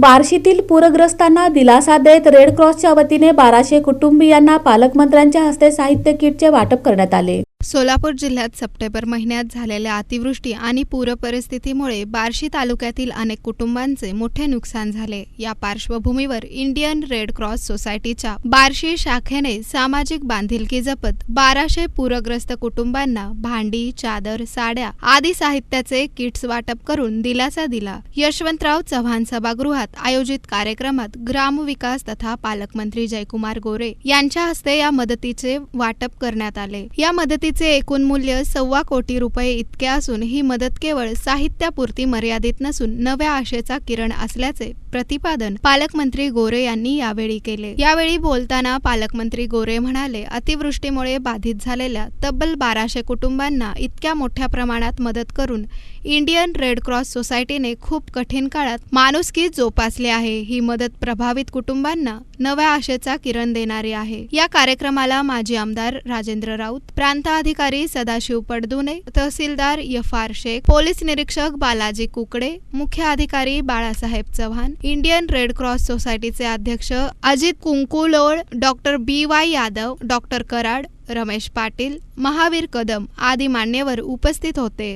बार्शीतील पूरग्रस्तांना दिलासा देत रेड क्रॉसच्या वतीने बाराशे कुटुंबियांना पालकमंत्र्यांच्या हस्ते साहित्य किटचे वाटप करण्यात आले. सोलापूर जिल्ह्यात सप्टेंबर महिन्यात झालेल्या अतिवृष्टी आणि पूरपरिस्थितीमुळे बार्शी तालुक्यातील अनेक कुटुंबांचे मोठे नुकसान झाले. या पार्श्वभूमीवर इंडियन रेड क्रॉस सोसायटीच्या बार्शी शाखेने सामाजिक बांधिलकी जपत बाराशे पूरग्रस्त कुटुंबांना भांडी चादर साड्या आदी साहित्याचे किट्स वाटप करून दिलासा दिला. यशवंतराव चव्हाण सभागृहात आयोजित कार्यक्रमात ग्रामविकास तथा पालकमंत्री जयकुमार गोरे यांच्या हस्ते या मदतीचे वाटप करण्यात आले. या मदती मदतीचे एकूण मूल्य सव्वा कोटी रुपये इतके असून ही मदत केवळ साहित्यापुरती मर्यादित नसून नव्या आशेचा किरण असल्याचे प्रतिपादन पालकमंत्री गोरे यांनी यावेळी केले. यावेळी बोलताना पालकमंत्री गोरे म्हणाले अतिवृष्टीमुळे बाधित झालेल्या तब्बल बाराशे कुटुंबांना इतक्या मोठ्या प्रमाणात मदत करून इंडियन रेड क्रॉस सोसायटीने खूप कठीण काळात माणुसकी जोपासली आहे. ही मदत प्रभावित कुटुंबांना नव्या आशेचा किरण देणारी आहे. या कार्यक्रमाला माजी आमदार राजेंद्र राऊत प्रांत अधिकारी सदाशिव पडदुने तहसीलदार यफार शेख पोलीस निरीक्षक बालाजी कुकडे मुख्य अधिकारी Balasaheb Chavan Indian Red Cross सोसायटीचे अध्यक्ष Ajit Kunkulol doctor B Y Yadav doctor Karad Ramesh Patil Mahavir Kadam आदी मान्यवर उपस्थित होते.